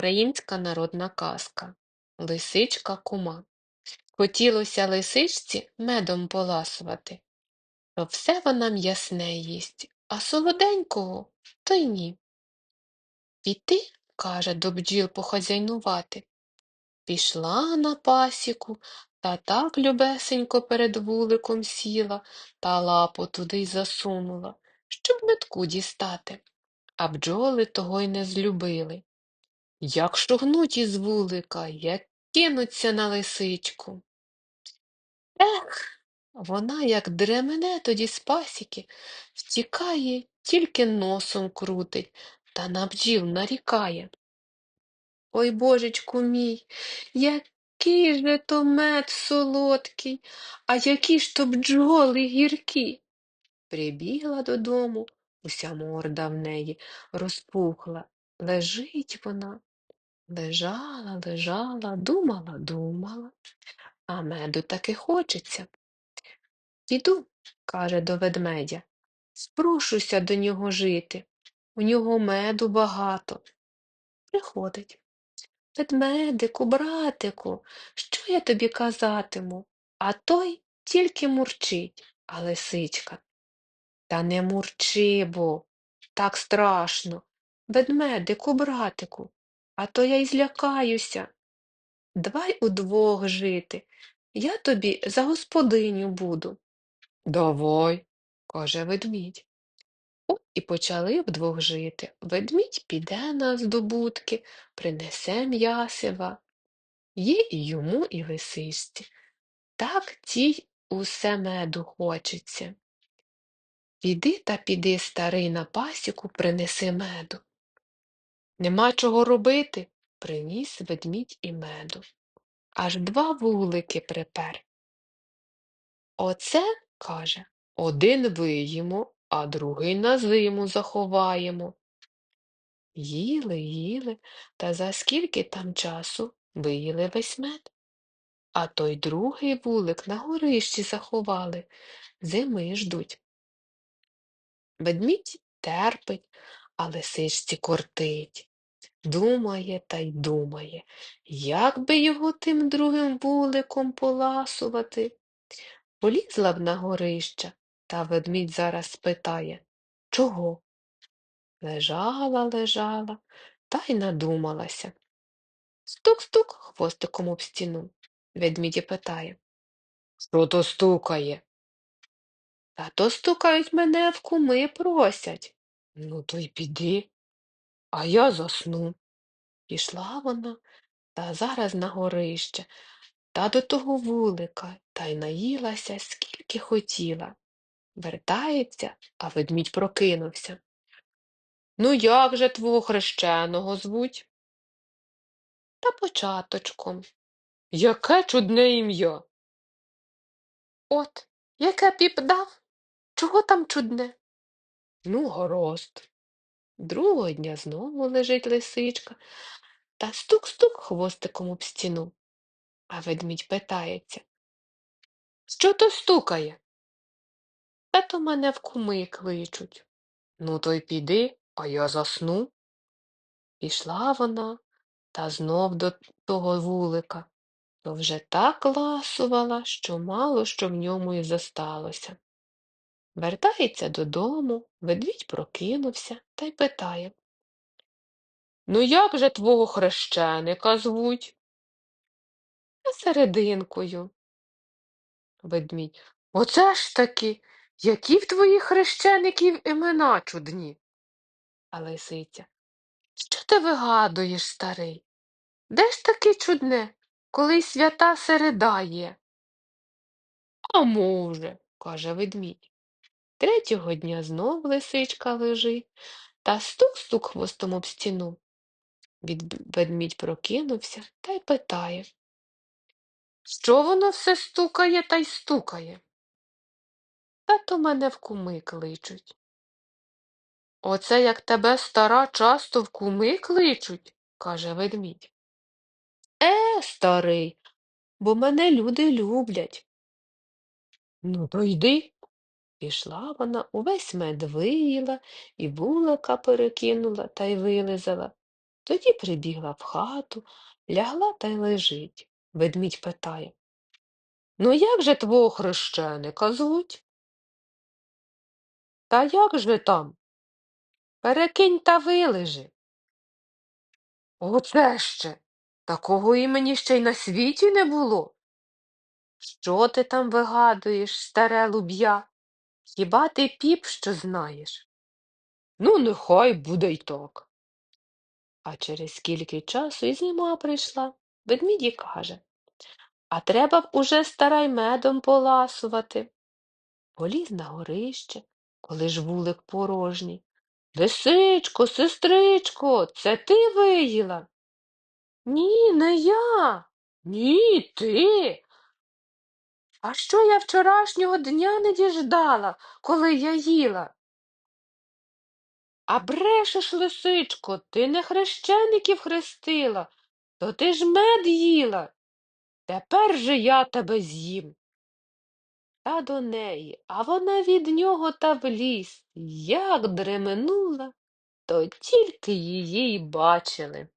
Українська народна казка Лисичка кума. Хотілося лисичці медом поласувати, то все вона м'ясне їсть, а солоденького то й ні. Піти, каже, до бджіл похазяйнувати. Пішла на пасіку та так любесенько перед вуликом сіла та лапу туди й засунула, щоб метку дістати. А бджоли того й не злюбили. Як шугнуть із вулика, як кинуться на лисичку. Ех, вона, як дремене тоді з пасіки, втікає, тільки носом крутить та на бджіл нарікає. Ой, божечку мій, який же то мед солодкий, а які ж то бджоли гіркі. Прибігла додому, уся морда в неї розпухла. Лежить вона, Лежала, лежала, думала, думала, а меду таки хочеться. Піду, каже до ведмедя, спрошуся до нього жити. У нього меду багато. Приходить. Ведмедику, братику, що я тобі казатиму? А той тільки мурчить, а лисичка. Та не мурчи, бо так страшно. Ведмедику, братику, а то я й злякаюся. Давай удвох жити. Я тобі за господиню буду. Давай, каже ведмідь. От і почали вдвох жити. Ведмідь піде на здобутки, принесе м'ясива. Є і йому, і лисичці. Так тій усе меду хочеться. Піди та піди, старий, на пасіку, принеси меду. Нема чого робити, приніс ведмідь і меду. Аж два вулики припер. Оце, каже, один виїмо, а другий на зиму заховаємо. Їли, їли, та за скільки там часу виїли весь мед. А той другий вулик на горищі заховали, зими ждуть. Ведмідь терпить, а лисичці кортить. Думає та й думає, як би його тим другим вуликом поласувати. Полізла б на горище, та ведмідь зараз спитає Чого? Лежала, лежала та й надумалася. Стук-стук хвостиком об стіну. Ведмідь питає Що то стукає? Та то стукають мене в куми просять. Ну, то й піди, а я засну. Пішла вона та зараз на горище, та до того вулика, та й наїлася, скільки хотіла. Вертається, а ведмідь прокинувся. Ну, як же твого хрещеного звуть? Та початочком. Яке чудне ім'я. От, яке піп дав? Чого там чудне? Ну, гаразд. Другого дня знову лежить лисичка та стук-стук хвостиком об стіну. А ведмідь питається. Що то стукає? Та то мене в куми кличуть. Ну, то й піди, а я засну. Пішла вона та знов до того вулика, то вже так ласувала, що мало що в ньому і зосталося. Вертається додому, ведмідь прокинувся та й питає Ну, як же твого хрещеника звуть? Серединкою. Ведмідь. Оце ж таки, які в твоїх хрещеників імена чудні. А лисиця. Що ти вигадуєш, старий? Де ж таки чудне, коли свята середа є? А може, каже ведмідь. Третього дня знов лисичка лежить та стук-стук хвостом об стіну. Від ведмідь прокинувся та й питає Що воно все стукає та й стукає? Та то мене в куми кличуть. Оце як тебе стара часто в куми кличуть, каже ведмідь. Е, старий, бо мене люди люблять. Ну, то йди. Пішла вона, увесь мед виїла і вулика перекинула та й вилизала. Тоді прибігла в хату, лягла та й лежить. Ведмідь питає. Ну як же твого хрещеника звуть? Та як же там? Перекинь та вилежи. Оце ще. Такого імені ще й на світі не було. Що ти там вигадуєш, старе луб'я? Хіба ти піп, що знаєш? Ну, нехай буде й так. А через скільки часу і зима прийшла. Ведмідь каже, а треба б уже старай медом поласувати. Поліз на горище, коли ж вулик порожній. Лисичко, сестричко, це ти виїла? Ні, не я. Ні, ти. А що я вчорашнього дня не діждала, коли я їла? А брешеш, лисичко, ти не хрещеників хрестила, то ти ж мед їла. Тепер же я тебе з'їм. Та до неї, а вона від нього та в ліс, як дременула, то тільки її й бачили.